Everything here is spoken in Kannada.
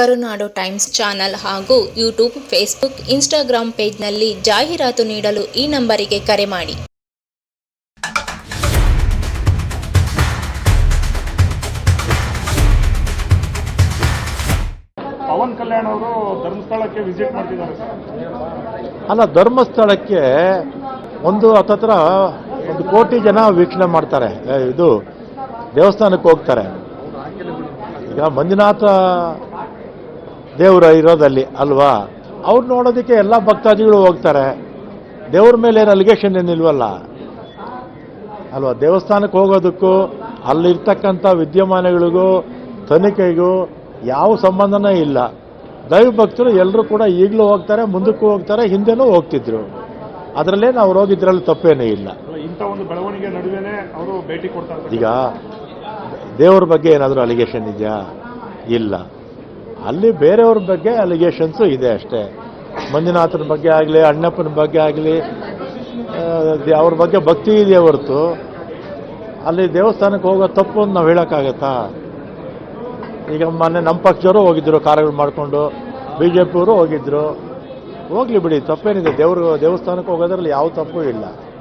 ಕರುನಾಡು ಟೈಮ್ಸ್ ಚಾನಲ್ ಹಾಗೂ ಯೂಟ್ಯೂಬ್ ಫೇಸ್ಬುಕ್ ಇನ್ಸ್ಟಾಗ್ರಾಂ ಪೇಜ್ನಲ್ಲಿ ಜಾಹೀರಾತು ನೀಡಲು ಈ ನಂಬರಿಗೆ ಕರೆ ಮಾಡಿ. ಪವನ್ ಕಲ್ಯಾಣ್ ಅವರು ಧರ್ಮಸ್ಥಳಕ್ಕೆ ವಿಸಿಟ್ ಮಾಡ್ತಿದ್ದಾರೆ ಸರ್. ಅಲ್ಲ ಧರ್ಮಸ್ಥಳಕ್ಕೆ ಒಂದು ಹತ್ತತ್ರ ಒಂದು ಕೋಟಿ ಜನ ವೀಕ್ಷಣೆ ಮಾಡ್ತಾರೆ. ಇದು ದೇವಸ್ಥಾನಕ್ಕೆ ಹೋಗ್ತಾರೆ. ಈಗ ಮಂಜುನಾಥ ದೇವರು ಇರೋದಲ್ಲಿ ಅಲ್ವಾ? ಅವ್ರು ನೋಡೋದಕ್ಕೆ ಎಲ್ಲ ಭಕ್ತಾದಿಗಳು ಹೋಗ್ತಾರೆ. ದೇವ್ರ ಮೇಲೆ ಏನು ಅಲಿಗೇಷನ್ ಏನಿಲ್ವಲ್ಲ? ಅಲ್ವಾ? ದೇವಸ್ಥಾನಕ್ಕೆ ಹೋಗೋದಕ್ಕೂ ಅಲ್ಲಿರ್ತಕ್ಕಂಥ ವಿದ್ಯಮಾನಗಳಿಗೂ ತನಿಖೆಗೂ ಯಾವ ಸಂಬಂಧನೇ ಇಲ್ಲ. ದೈವ ಭಕ್ತರು ಎಲ್ಲರೂ ಕೂಡ ಈಗಲೂ ಹೋಗ್ತಾರೆ ಮುಂದಕ್ಕೂ ಹೋಗ್ತಾರೆ ಹಿಂದೆನೂ ಹೋಗ್ತಿದ್ರು. ಅದರಲ್ಲೇ ನಾವು ಹೋಗಿದ್ರಲ್ಲಿ ತಪ್ಪೇನೂ ಇಲ್ಲ. ಇಂಥ ಒಂದು ಬೆಳವಣಿಗೆ ನಡುವೆ ಅವರು ಭೇಟಿ ಕೊಡ್ತಾರೆ ಈಗ ದೇವ್ರ ಬಗ್ಗೆ ಏನಾದರೂ ಅಲಿಗೇಷನ್ ಇದೆಯಾ? ಇಲ್ಲ. ಅಲ್ಲಿ ಬೇರೆಯವ್ರ ಬಗ್ಗೆ ಅಲಿಗೇಷನ್ಸು ಇದೆ ಅಷ್ಟೇ. ಮಂಜುನಾಥನ ಬಗ್ಗೆ ಆಗಲಿ, ಅಣ್ಣಪ್ಪನ ಬಗ್ಗೆ ಆಗಲಿ ಅವ್ರ ಬಗ್ಗೆ ಭಕ್ತಿ ಇದೆಯೇ ಹೊರತು. ಅಲ್ಲಿ ದೇವಸ್ಥಾನಕ್ಕೆ ಹೋಗೋ ತಪ್ಪು ಅಂತ ನಾವು ಹೇಳೋಕ್ಕಾಗತ್ತಾ? ಈಗ ಮೊನ್ನೆ ನಮ್ಮ ಪಕ್ಷದವರು ಹೋಗಿದ್ರು, ಕಾರ್ಯಗಳು ಮಾಡಿಕೊಂಡು. ಬಿ ಜೆ ಪಿಯವರು ಹೋಗಿದ್ರು. ಹೋಗ್ಲಿ ಬಿಡಿ, ತಪ್ಪೇನಿದೆ. ದೇವರು, ದೇವಸ್ಥಾನಕ್ಕೆ ಹೋಗೋದ್ರಲ್ಲಿ ಯಾವ ತಪ್ಪು ಇಲ್ಲ.